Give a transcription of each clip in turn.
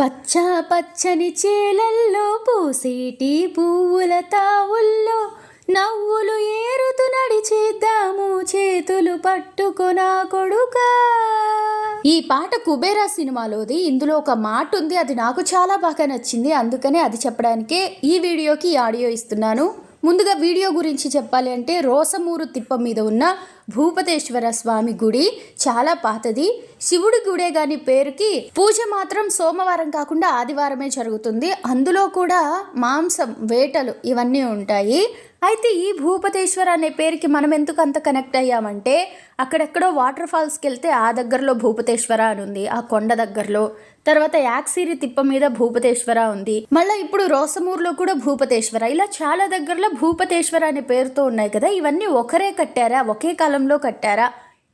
పచ్చ పచ్చని చేలల్లో పూసేటి పువ్వుల తావుల్లో నవ్వులు ఏరుతు నడిచేద్దాము చేతులు పట్టుకునా కొడుకా. ఈ పాట కుబేరా సినిమాలోది. ఇందులో ఒక మాట ఉంది అది నాకు చాలా బాగా నచ్చింది. అందుకనే అది చెప్పడానికే ఈ వీడియోకి ఆడియో ఇస్తున్నాను. ముందుగా వీడియో గురించి చెప్పాలి అంటే రోసమూరు తిప్ప మీద ఉన్న భూపతేశ్వర స్వామి గుడి చాలా పాతది. శివుడి గుడే గాని పేరుకి పూజ మాత్రం సోమవారం కాకుండా ఆదివారమే జరుగుతుంది. అందులో కూడా మాంసం వేటలు ఇవన్నీ ఉంటాయి. అయితే ఈ భూపతేశ్వర అనే పేరుకి మనం ఎందుకు అంత కనెక్ట్ అయ్యామంటే అక్కడెక్కడో వాటర్ ఫాల్స్కి వెళ్తే ఆ దగ్గరలో భూపతేశ్వర అని ఉంది ఆ కొండ దగ్గరలో. తర్వాత యాక్సిరి తిప్ప మీద భూపతేశ్వర ఉంది. మళ్ళీ ఇప్పుడు రోసమూరులో కూడా భూపతేశ్వర. ఇలా చాలా దగ్గరలో భూపతేశ్వర అనే పేరుతో ఉన్నాయి కదా ఇవన్నీ ఒకరే కట్టారా? ఒకే కాలంలో కట్టారా?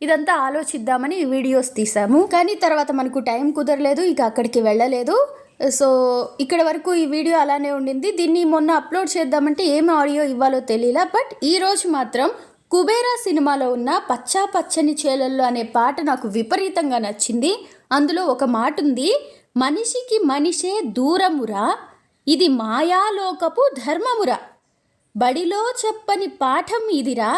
ఇదంతా ఆలోచిద్దామని ఈ వీడియోస్ తీసాము కానీ తర్వాత మనకు టైం కుదరలేదు ఇక అక్కడికి వెళ్ళలేదు. సో ఇక్కడ వరకు ఈ వీడియో అలానే ఉండింది. దీన్ని మొన్న అప్లోడ్ చేద్దామంటే ఏం ఆడియో ఇవ్వాలో తెలియలా బట్ ఈరోజు మాత్రం కుబేరా సినిమాలో ఉన్న పచ్చా పచ్చని చేలల్లో అనే పాట నాకు విపరీతంగా నచ్చింది. అందులో ఒక మాట ఉంది మనిషికి మనిషే దూరమురా ఇది మాయాలోకపు ధర్మమురా. బడిలో చెప్పని పాఠం ఇదిరా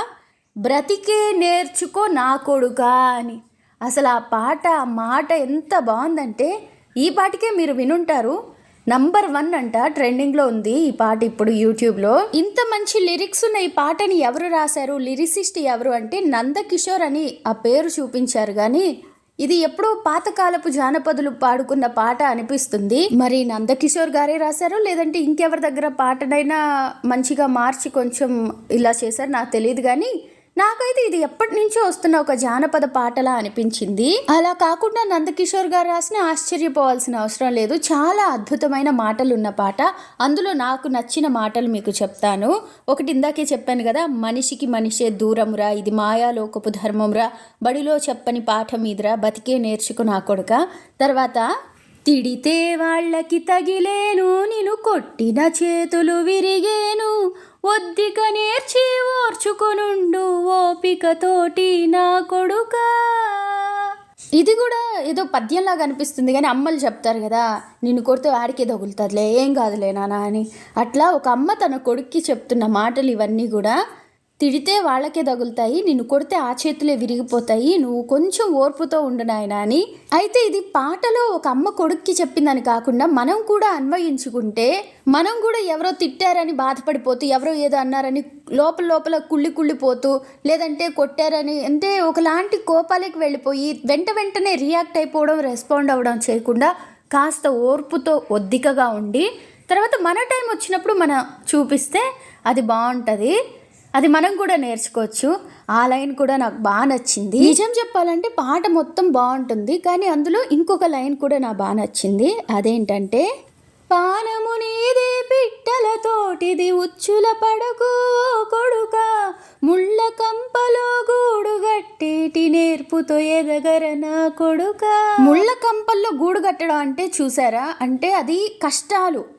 బ్రతికే నేర్చుకో నా కొడుకా అని. అసలు ఆ పాట ఆ మాట ఎంత బాగుందంటే ఈ పాటికే మీరు వినుంటారు. నంబర్ వన్ అంట ట్రెండింగ్లో ఉంది ఈ పాట ఇప్పుడు యూట్యూబ్లో. ఇంత మంచి లిరిక్స్ ఉన్న ఈ పాటని ఎవరు రాశారు? లిరిసిస్ట్ ఎవరు అంటే నందకిషోర్ అని ఆ పేరు చూపించారు కానీ ఇది ఎప్పుడూ పాతకాలపు జానపదులు పాడుకున్న పాట అనిపిస్తుంది. మరి నందకిషోర్ గారే రాశారు లేదంటే ఇంకెవరి దగ్గర పాటనైనా మంచిగా మార్చి కొంచెం ఇలా చేశారు నాకు తెలియదు కానీ నాకైతే ఇది ఎప్పటి నుంచో వస్తున్న ఒక జానపద పాటలా అనిపించింది. అలా కాకుండా నందకిషోర్ గారు రాసిన ఆశ్చర్యపోవాల్సిన అవసరం లేదు. చాలా అద్భుతమైన మాటలు ఉన్న పాట. అందులో నాకు నచ్చిన మాటలు మీకు చెప్తాను. ఒకటి ఇందాకే చెప్పాను కదా మనిషికి మనిషే దూరమురా ఇది మాయాలోకపు ధర్మమురా బడిలో చెప్పని పాఠం ఇదిరా బతికే నేర్చుకున్నా కొడుక. తర్వాత తిడితే వాళ్ళకి తగిలేను నిన్ను కొట్టిన చేతులు విరిగేను ఒద్దిక నేర్చి ఓర్చుకొనుండు ఓపికతోటి నా కొడుకా. ఇది కూడా ఏదో పద్యంలాగా అనిపిస్తుంది కానీ అమ్మలు చెప్తారు కదా నిన్ను కొడితే వాడికే తగులుతుందిలే ఏం కాదులే నాన్న అని. అట్లా ఒక అమ్మ తన కొడుక్కి చెప్తున్న మాటలు ఇవన్నీ కూడా తిడితే వాళ్ళకే తగులుతాయి నిన్ను కొడితే ఆ చేతులే విరిగిపోతాయి నువ్వు కొంచెం ఓర్పుతో ఉండు నాయనా అని. అయితే ఇది పాటలో ఒక అమ్మ కొడుక్కి చెప్పిందని కాకుండా మనం కూడా అన్వయించుకుంటే మనం కూడా ఎవరో తిట్టారని బాధపడిపోతూ ఎవరో ఏదో అన్నారని లోపల లోపల కుళ్ళి కుళ్ళిపోతూ లేదంటే కొట్టారని అంటే ఒకలాంటి కోపాలకి వెళ్ళిపోయి వెంట వెంటనే రియాక్ట్ అయిపోవడం రెస్పాండ్ అవ్వడం చేయకుండా కాస్త ఓర్పుతో ఒద్దికగా ఉండి తర్వాత మన టైం వచ్చినప్పుడు మనం చూపిస్తే అది బాగుంటుంది. అది మనం కూడా నేర్చుకోవచ్చు. ఆ లైన్ కూడా నాకు బాగా నచ్చింది. నిజం చెప్పాలంటే పాట మొత్తం బాగుంటుంది. కానీ అందులో ఇంకొక లైన్ కూడా నాకు బాగా నచ్చింది. అదేంటంటే పానము నీది పిట్టలతోటిది ఉచ్చుల పడకు కొడుక. ముళ్ళ కంపలో గూడు గట్టేటి నేర్పుతో ఎదగర నా కొడుక. ముళ్ళ కంపల్లో గూడు కట్టడం అంటే చూసారా? అంటే అది కష్టాలు.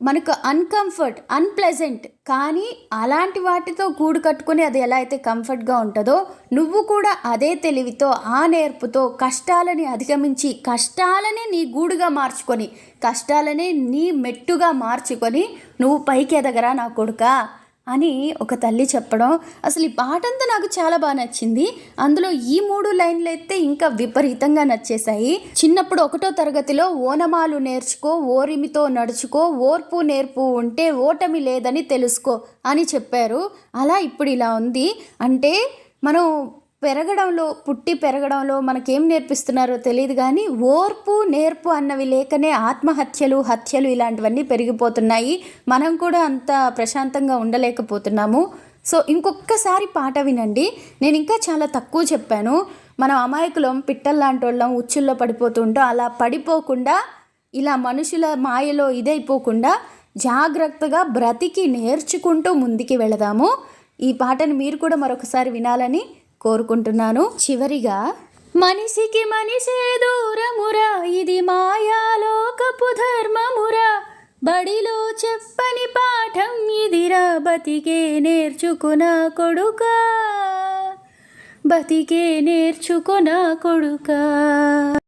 మనకు అన్కంఫర్ట్ అన్ప్లెజెంట్ కానీ అలాంటి వాటితో గూడు కట్టుకుని అది ఎలా అయితే కంఫర్ట్గా ఉంటుందో నువ్వు కూడా అదే తెలివితో ఆ నేర్పుతో కష్టాలని అధిగమించి కష్టాలనే నీ గూడుగా మార్చుకొని కష్టాలనే నీ మెట్టుగా మార్చుకొని నువ్వు పైకి ఎదగరా నా కొడుక? అని ఒక తల్లి చెప్పడం అసలు ఈ పాట అంతా నాకు చాలా బాగా నచ్చింది. అందులో ఈ మూడు లైన్లు అయితే ఇంకా విపరీతంగా నచ్చేశాయి. చిన్నప్పుడు ఒకటో తరగతిలో ఓనమాలు నేర్చుకో ఓరిమితో నడుచుకో ఓర్పు నేర్పు ఉంటే ఓటమి లేదని తెలుసుకో అని చెప్పారు. అలా ఇప్పుడు ఇలా ఉంది. అంటే మనం పెరగడంలో పుట్టి పెరగడంలో మనకేం నేర్పిస్తున్నారో తెలియదు కానీ ఓర్పు నేర్పు అన్నవి లేకనే ఆత్మహత్యలు హత్యలు ఇలాంటివన్నీ పెరిగిపోతున్నాయి. మనం కూడా అంత ప్రశాంతంగా ఉండలేకపోతున్నాము. సో ఇంకొకసారి పాట వినండి. నేను ఇంకా చాలా తక్కువ చెప్పాను. మనం అమాయకులం పిట్టల్లాంటి వాళ్ళం ఉచ్చుల్లో పడిపోతుంటాం అలా పడిపోకుండా ఇలా మనుషుల మాయలో ఇదైపోకుండా జాగ్రత్తగా బ్రతికి నేర్చుకుంటూ ముందుకి వెళదాము. ఈ పాటను మీరు కూడా మరొకసారి వినాలని కోరుకుంటున్నాను. చివరిగా మనిషికి మనిషే దూరమురా ఇది మాయాలోకపు ధర్మమురా. బడిలో చెప్పని పాఠం ఇదిరా బతికే నేర్చుకున్న కొడుకా. బతికే నేర్చుకున్న కొడుకా.